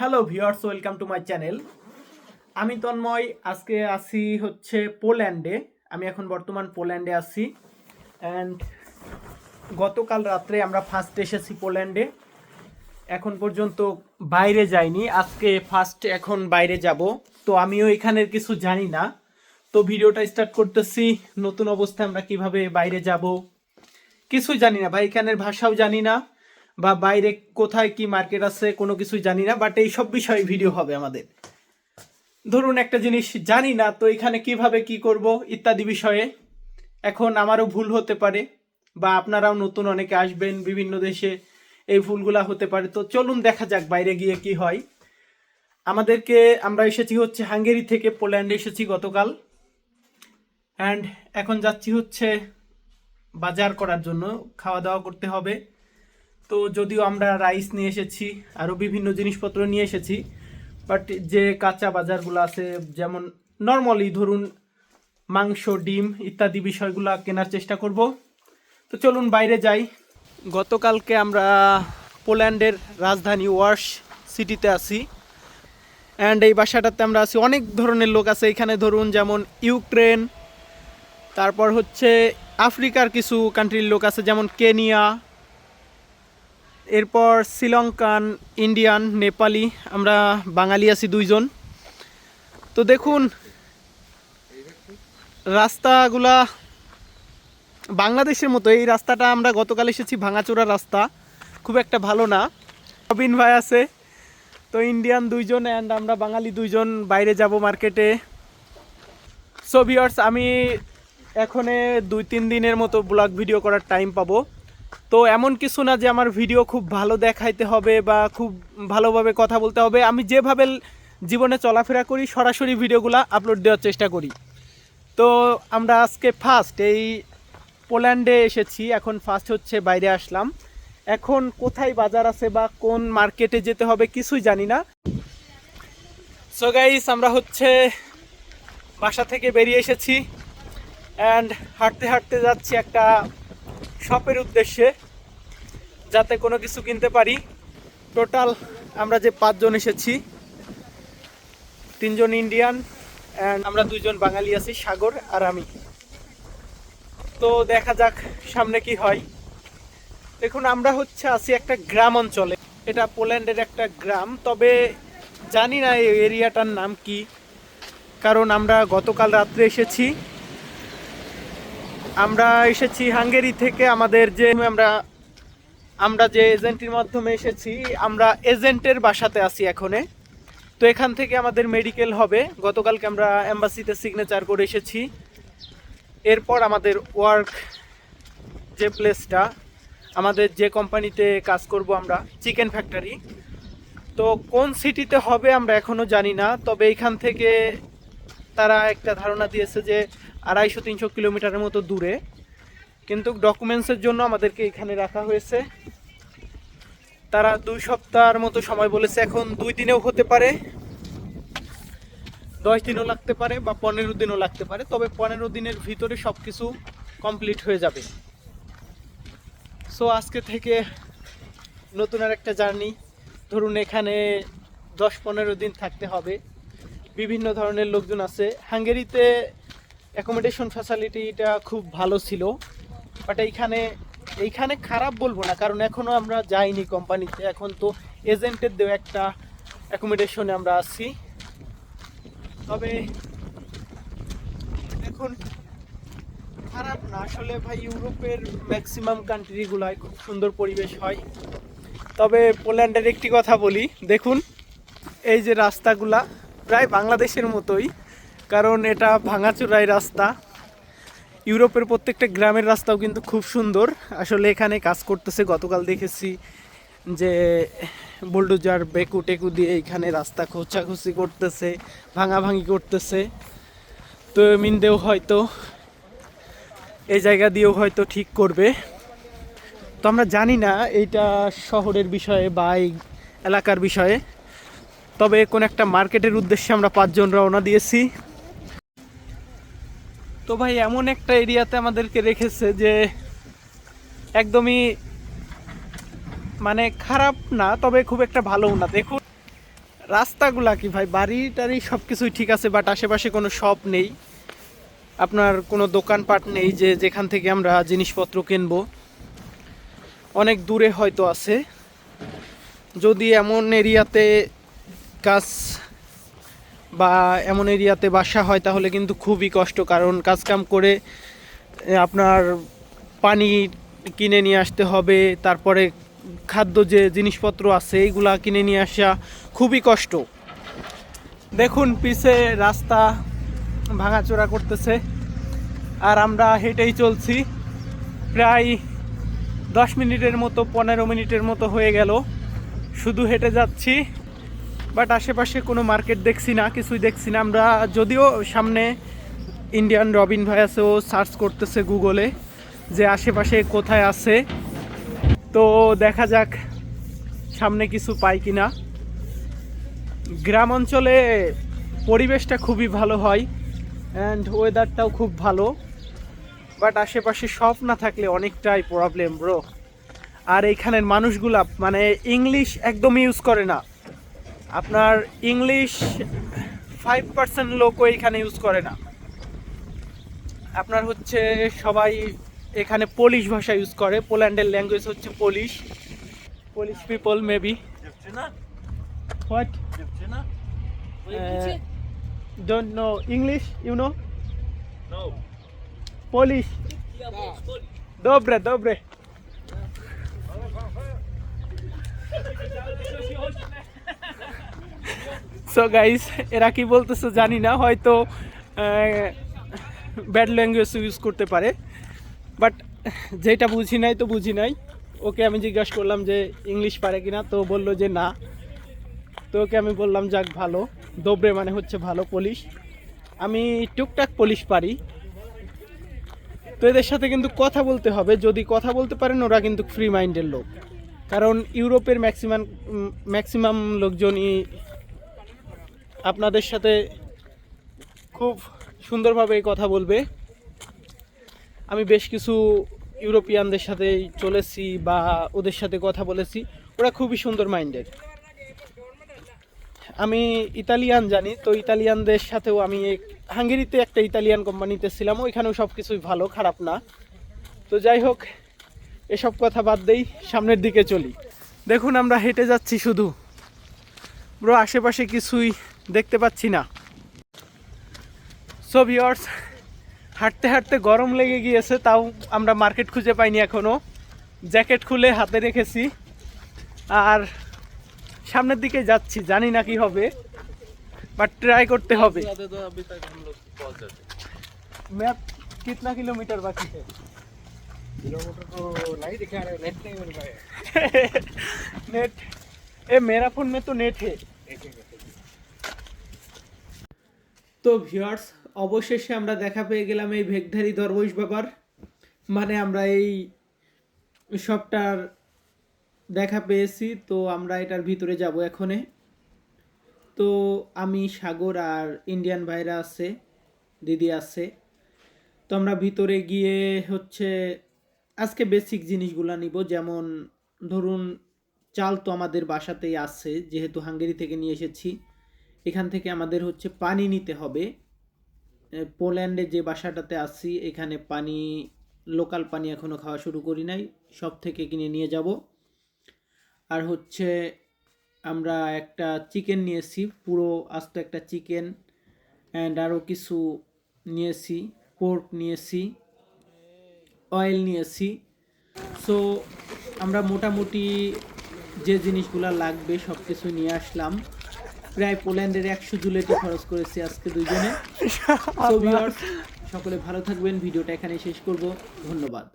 Hello viewers welcome to my channel আমি তন্ময়, আজকে আসি হচ্ছে পোল্যান্ডে। আমি এখন বর্তমান পোল্যান্ডে আছি। অ্যান্ড গতকাল রাত্রে আমরা ফার্স্ট এসেছি পোল্যান্ডে। এখন পর্যন্ত বাইরে যাইনি। আজকে ফার্স্ট এখন বাইরে যাব। তো আমিও এখানের কিছু জানি না। তো ভিডিওটা স্টার্ট করতেছি। নতুন অবস্থায় আমরা কীভাবে বাইরে যাব। কিছুই জানি না ভাই, এখানের ভাষাও জানি না। বা বাইরে কোথায় কি মার্কেট আছে, কোনো কিছুই জানি না বাট এই সব বিষয়ে ভিডিও হবে আমাদের। ধরুন একটা জিনিস জানি না, তো এখানে কীভাবে কি করব ইত্যাদি বিষয়ে। এখন আমারও ভুল হতে পারে, বা আপনারাও নতুন অনেকে আসবেন বিভিন্ন দেশে, এই ভুলগুলা হতে পারে। তো চলুন দেখা যাক বাইরে গিয়ে কি হয়। আমাদেরকে আমরা এসেছি হচ্ছে হাঙ্গেরি থেকে, পোল্যান্ডে এসেছি গতকাল। অ্যান্ড এখন যাচ্ছি হচ্ছে বাজার করার জন্য খাওয়া দাওয়া করতে হবে। তো যদিও আমরা রাইস নিয়ে এসেছি আরও বিভিন্ন জিনিসপত্র নিয়ে এসেছি বাট যে কাঁচা বাজারগুলো আছে, যেমন নর্মালি ধরুন মাংস, ডিম ইত্যাদি বিষয়গুলো কেনার চেষ্টা করব। তো চলুন বাইরে যাই। গতকালকে আমরা পোল্যান্ডের রাজধানী ওয়ার্স সিটিতে আছি অ্যান্ড এই বাসাটাতে আমরা আছি, অনেক ধরনের লোক আছে এখানে, ধরুন যেমন ইউক্রেন, তারপর হচ্ছে আফ্রিকার কিছু কান্ট্রির লোক আছে, যেমন কেনিয়া এরপর শ্রীলঙ্কান, ইন্ডিয়ান, নেপালি, আমরা বাঙালি আছি দুইজন। তো দেখুন, রাস্তাগুলা বাংলাদেশের মতো, এই রাস্তাটা আমরা গতকাল এসেছি ভাঙাচোরা রাস্তা, খুব একটা ভালো না। রবিন ভাই আছে, তো ইন্ডিয়ান দুইজন অ্যান্ড আমরা বাঙালি দুইজন বাইরে যাব মার্কেটে। সো ভিউয়ার্স আমি এখনে দুই তিন দিনের মতো ব্লগ ভিডিও করার টাইম পাবো। তো এমন কিছু না যে আমার ভিডিও খুব ভালো দেখাইতে হবে বা খুব ভালোভাবে কথা বলতে হবে। আমি যেভাবে জীবনে চলাফেরা করি, সরাসরি ভিডিওগুলো আপলোড দেওয়ার চেষ্টা করি। তো আমরা আজকে ফার্স্ট এই পোল্যান্ডে এসেছি, এখন ফার্স্ট হচ্ছে বাইরে আসলাম। এখন কোথায় বাজার আছে বা কোন মার্কেটে যেতে হবে কিছুই জানি না। সো গাইস আমরা হচ্ছে বাসা থেকে বেরিয়ে এসেছি। অ্যান্ড হাঁটতে হাঁটতে যাচ্ছি একটা শপের উদ্দেশ্যে যাতে কোনো কিছু কিনতে পারি। টোটাল আমরা যে পাঁচজন এসেছি, তিনজন ইন্ডিয়ান অ্যান্ড আমরা দুইজন বাঙালি আছি, সাগর আর আমি। তো দেখা যাক সামনে কি হয়। দেখুন, আমরা হচ্ছে আছি একটা গ্রাম অঞ্চলে। এটা পোল্যান্ডের একটা গ্রাম, তবে জানি না এই এরিয়াটার নাম কি, কারণ আমরা গতকাল রাত্রে এসেছি। আমরা এসেছি হাঙ্গেরি থেকে, আমাদের যে, আমরা আমরা যে এজেন্টের মাধ্যমে এসেছি, আমরা এজেন্টের বাসাতে আছি এখনে। তো এখান থেকে আমাদের মেডিকেল হবে। গতকালকে আমরা অ্যাম্বাসিতে সিগনেচার করে এসেছি। এরপর আমাদের ওয়ার্ক যে প্লেসটা, আমাদের যে কোম্পানিতে কাজ করব আমরা, চিকেন ফ্যাক্টরি। তো কোন সিটিতে হবে আমরা এখনও জানি না, তবে এখান থেকে তারা একটা ধারণা দিয়েছে যে আড়াইশো, তিনশো কিলোমিটারের মতো দূরে। কিন্তু ডকুমেন্টসের জন্য আমাদেরকে এখানে রাখা হয়েছে। তারা দুই সপ্তাহের মতো সময় বলেছে, এখন দুই দিনেও হতে পারে। দশ দিনও লাগতে পারে বা পনেরো দিনও লাগতে পারে, তবে পনেরো দিনের ভিতরে সব কিছু কমপ্লিট হয়ে যাবে। সো আজকে থেকে নতুন আর একটা জার্নি ধরুন এখানে দশ, পনেরো দিন থাকতে হবে। বিভিন্ন ধরনের লোকজন আছে। হাঙ্গেরিতে অ্যাকোমোডেশন ফ্যাসিলিটিটা খুব ভালো ছিল বাট এইখানে এইখানে খারাপ বলব না, কারণ এখনও আমরা যাইনি কোম্পানিতে, এখন তো এজেন্টের দেওয়া একটা অ্যাকোমোডেশনে আমরা আছি। তবে এখন খারাপ না, আসলে ভাই ইউরোপের ম্যাক্সিমাম কান্ট্রিগুলোয় খুব সুন্দর পরিবেশ হয়। তবে পোল্যান্ডের একটি কথা বলি, দেখুন, এই যে রাস্তাগুলা, প্রায় বাংলাদেশের মতোই। কারণ এটা ভাঙাচোরাই রাস্তা। ইউরোপের প্রত্যেকটা গ্রামের রাস্তাও কিন্তু খুব সুন্দর। আসলে এখানে কাজ করতেছে, গতকাল দেখেছি যে বুলডোজার, বেকু টেকু দিয়ে এখানে রাস্তা খোঁচাখুচি করতেছে, ভাঙাভাঙি করতেছে। তো মিনদেও হয়তো এই জায়গা দিয়েও হয়তো ঠিক করবে। তো আমরা জানি না এইটা শহরের বিষয়ে বা এই এলাকার বিষয়ে। তবে কোন একটা মার্কেটের উদ্দেশ্যে আমরা পাঁচজন রওনা দিয়েছি। তো ভাই, এমন একটা এরিয়াতে আমাদেরকে রেখেছে যে একদমই মানে খারাপ না, তবে খুব একটা ভালোও না। দেখুন, রাস্তাগুলা কি ভাই? বাড়ি টাড়ি সব কিছুই ঠিক আছে, বাট আশেপাশে কোনো শপ নেই। আপনার কোনো দোকানপাট নেই যে যেখান থেকে আমরা জিনিসপত্র কিনবো। অনেক দূরে হয়তো আছে। যদি এমন এরিয়াতে কাজ বা এমন এরিয়াতে বাসা হয়, তাহলে কিন্তু খুবই কষ্ট। কারণ কাজকাম করে আপনার পানি কিনে নিয়ে আসতে হবে, তারপরে খাদ্য যে জিনিসপত্র আছে, এইগুলা কিনে নিয়ে আসা খুবই কষ্ট। দেখুন, পিছে রাস্তা ভাঙাচোরা করতেছে, আর আমরা হেঁটেই চলছি। প্রায় দশ মিনিটের মতো, পনেরো মিনিটের মতো হয়ে গেল। শুধু হেঁটে যাচ্ছি। বাট আশেপাশে কোনো মার্কেট দেখছি না, কিছুই দেখছি না। আমরা যদিও সামনে ইন্ডিয়ান রবিন ভাই আছে, ও সার্চ করতেছে গুগলে যে আশেপাশে কোথায় আছে। তো দেখা যাক সামনে কিছু পাই কি না গ্রাম অঞ্চলে পরিবেশটা খুবই ভালো হয় অ্যান্ড ওয়েদারটাও খুব ভালো। বাট আশেপাশে সব না থাকলে অনেকটাই প্রবলেম ব্রো আর এইখানের মানুষগুলা মানে ইংলিশ একদম ইউজ করে না। আপনার ইংলিশ ফাইভ পার্সেন্ট লোকও এখানে ইউজ করে না আপনার হচ্ছে সবাই এখানে পোলিশ ভাষা ইউজ করে পোল্যান্ডের ল্যাঙ্গুয়েজ হচ্ছে Polish Polish people maybe? What? Don't know English you know. Polish Dobre, dobre. So guys এরা কি বলতেছে জানি না, হয়তো ব্যাড ল্যাঙ্গুয়েজ ইউজ করতে পারে। বাট যেটা বুঝি নাই তো বুঝি নাই। ওকে আমি জিজ্ঞাসা করলাম যে ইংলিশ পারে কিনা? তো বলল যে, না। তো ওকে আমি বললাম, যাক, ভালো। দোবরে মানে হচ্ছে ভালো পুলিশ আমি টুকটাক পুলিশ পারি। তো এদের সাথে কিন্তু কথা বলতে হবে। যদি কথা বলতে পারেন, ওরা কিন্তু ফ্রি মাইন্ডের লোক। কারণ ইউরোপের ম্যাক্সিমাম ম্যাক্সিমাম লোকজনই আপনাদের সাথে খুব সুন্দরভাবে কথা বলবে। আমি বেশ কিছু ইউরোপিয়ানদের সাথে চলেছি বা ওদের সাথে কথা বলেছি। ওরা খুবই সুন্দর মাইন্ডের। আমি ইতালিয়ান জানি, তো ইতালিয়ানদের সাথেও আমি হাঙ্গেরিতে একটা ইতালিয়ান কোম্পানিতে ছিলাম, ওইখানেও সব কিছুই ভালো, খারাপ না। তো যাই হোক, এসব কথা বাদ দেই, সামনের দিকে চলি। দেখুন আমরা হেঁটে যাচ্ছি শুধু। ব্রো, আশেপাশে কিছুই দেখতে পাচ্ছি না সো ভিওর্স হাঁটতে হাঁটতে গরম লেগে গিয়েছে তাও আমরা মার্কেট খুঁজে পাইনি এখনো জ্যাকেট খুলে হাতে রেখেছি আর সামনের দিকে যাচ্ছি জানি না কি হবে বাট ট্রাই করতে হবে जाते तो अभी तक हम लोग पहुंच जाते मैप कितना किलोमीटर बाकी है किलोमीटर तो नहीं दिखा रहे नेट नहीं मिल रहा है नेट ए मेरा फोन में तो नेट है তো ভিউয়ার্স অবশেষে আমরা দেখা পেয়ে গেলাম এই ভেগধারী দরবৈশ বাবার। মানে আমরা এই সবটার দেখা পেয়েছি, তো আমরা এটার ভিতরে যাব এখনে। তো আমি সাগর আর ইন্ডিয়ান ভাইরা আছে, দিদি আছে। তো আমরা ভিতরে গিয়ে হচ্ছে আজকে বেসিক জিনিসগুলো নিব, যেমন ধরুন, চাল তো আমাদের বাসাতেই আছে, যেহেতু হাঙ্গেরি থেকে নিয়ে এসেছি। এখান থেকে আমাদের হচ্ছে পানি নিতে হবে। পোল্যান্ডে যে বাসাটাতে আছি, এখানে পানি, লোকাল পানি এখনও খাওয়া শুরু করি নাই, সব থেকে কিনে নিয়ে যাব। আর হচ্ছে আমরা একটা চিকেন নিয়েছি, পুরো আস্ত একটা চিকেন, অ্যান্ড আরও কিছু নিয়েছি, পোর্ক নিয়েছি, অয়েল নিয়েছি। সো, আমরা মোটামুটি যে জিনিসগুলো লাগবে সব কিছু নিয়ে আসলাম। প্রায় পোল্যান্ডের একশো জুলেটি খরচ করেছি আজকে দুইজনে। সকলে ভালো থাকবেন। ভিডিওটা এখানে শেষ করব। ধন্যবাদ।